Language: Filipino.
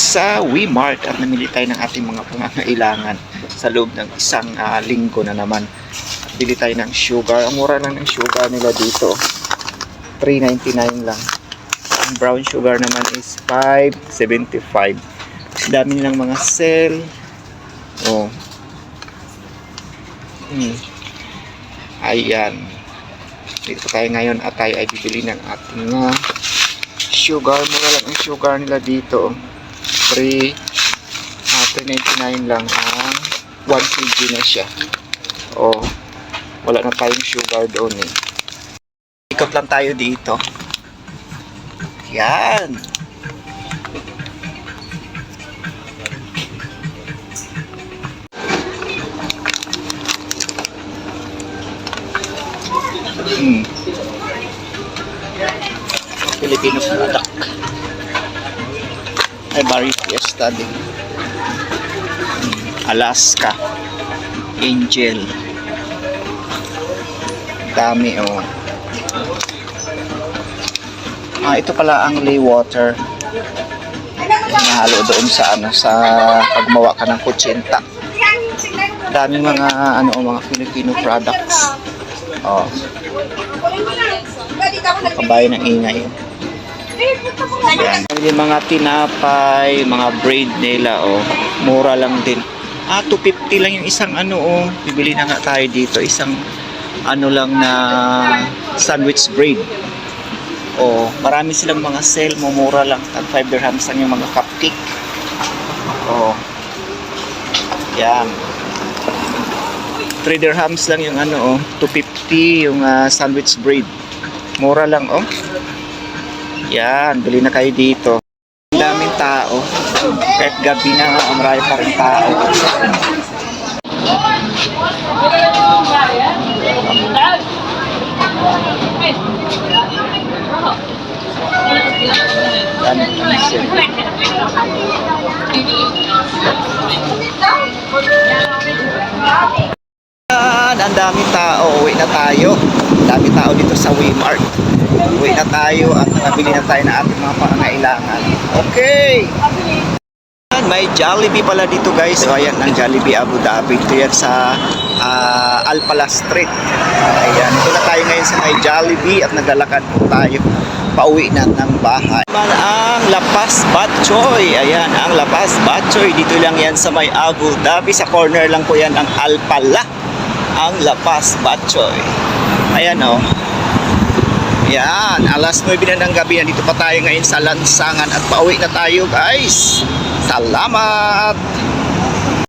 sa WeMart at namili tayo ng ating mga pangangailangan sa loob ng isang ah, linggo na naman. Bili tayo ng sugar. Ang mura lang ng sugar nila dito. 3.99 lang. Ang brown sugar naman is 5.75. Dami nilang mga sale. Oh. Hmm. Ayan. Dito tayo ngayon at tayo ay bibili ng ating ah, sugar. Mura lang ang sugar nila dito. 3 ah, 3.99 lang ang 1 kg na siya. Oh. Wala na tayong sugar doon eh. Ikot lang tayo dito. Yan. Hmm. Filipino product. Ay, Barry Hmm. Alaska. Angel. Dami, oh. Ah, ito pala ang lay water. Nahalo doon sa ano sa pagmawa ka ng kutsinta. Daming mga ano oh, mga Filipino products. Oh, kabayan ng ingay. Yan. Yung mga tinapay, mga braid nila, oh. Mura lang din. Ah, 250 lang yung isang ano, oh. Bibili na nga tayo dito. Isang ano lang na sandwich braid. Oh, marami silang mga sale, mumura lang. Tag 5 dirhams lang yung mga cupcake. Oh. Yan. 3 dirhams lang yung ano, oh. 250 yung ah, sandwich braid. Mura lang, oh. Yan, bili na kayo dito. Ang daming tao. Kahit gabi na, marami pa rin tao. Dami ng sale. Yan, ang daming tao. Uwi na tayo. Daming tao dito sa Wmart. Uwi na tayo at nabili na tayo ng ating mga pangangailangan. Okay! May Jollibee pala dito guys. So ayan ang Jollibee Abu Dhabi. Ito yan sa ah, Alpala Street. Ayan, ito na tayo ngayon sa may Jollibee at naglalakad po tayo pauwi na ng bahay. Man ang Lapas Batchoy. Ayan, ang Lapas Batchoy. Dito lang yan sa may Abu Dhabi. Sa corner lang po yan ang Alpala. Ang Lapas Batchoy. Ayan oh. Yan, alas 9 na ng gabi. Nandito pa tayo ngayon sa lansangan at pauwi na tayo guys. Salamat!